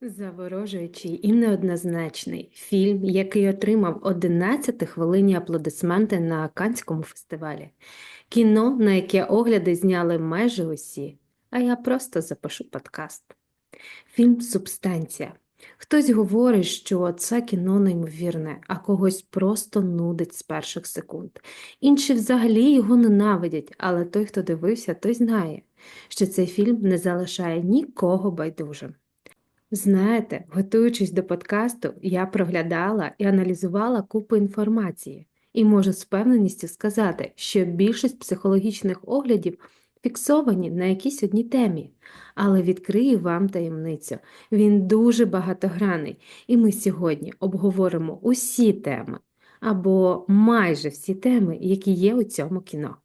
Заворожуючий і неоднозначний фільм, який отримав 11 хвилинні аплодисменти на Канському фестивалі. Кіно, на яке огляди зняли майже усі, а я просто запишу подкаст. Фільм Субстанція. Хтось говорить, що це кіно неймовірне, а когось просто нудить з перших секунд. Інші взагалі його ненавидять, але той, хто дивився, той знає, що цей фільм не залишає нікого байдужим. Знаєте, готуючись до подкасту, я проглядала і аналізувала купу інформації, і можу з впевненістю сказати, що більшість психологічних оглядів фіксовані на якійсь одній темі. Але відкрию вам таємницю. Він дуже багатогранний, і ми сьогодні обговоримо усі теми або майже всі теми, які є у цьому кіно.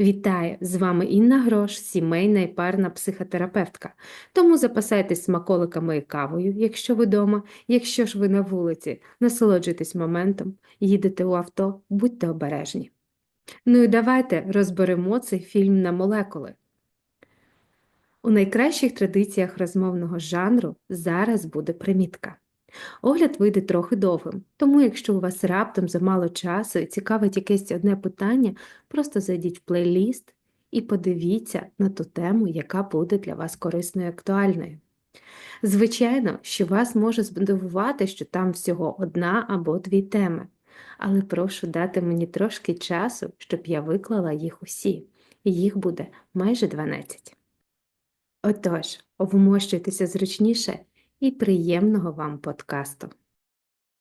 Вітаю! З вами Інна Грош, сімейна і парна психотерапевтка. Тому запасайтесь смаколиками і кавою, якщо ви вдома, якщо ж ви на вулиці, насолоджуйтесь моментом, їдете у авто, будьте обережні. Ну і давайте розберемо цей фільм на молекули. У найкращих традиціях розмовного жанру зараз буде примітка. Огляд вийде трохи довгим, тому якщо у вас раптом замало часу і цікавить якесь одне питання, просто зайдіть в плейліст і подивіться на ту тему, яка буде для вас корисною і актуальною. Звичайно, що вас може здивувати, що там всього одна або дві теми, але прошу дати мені трошки часу, щоб я виклала їх усі, і їх буде майже 12. Отож, вмощуйтеся зручніше і приємного вам подкасту!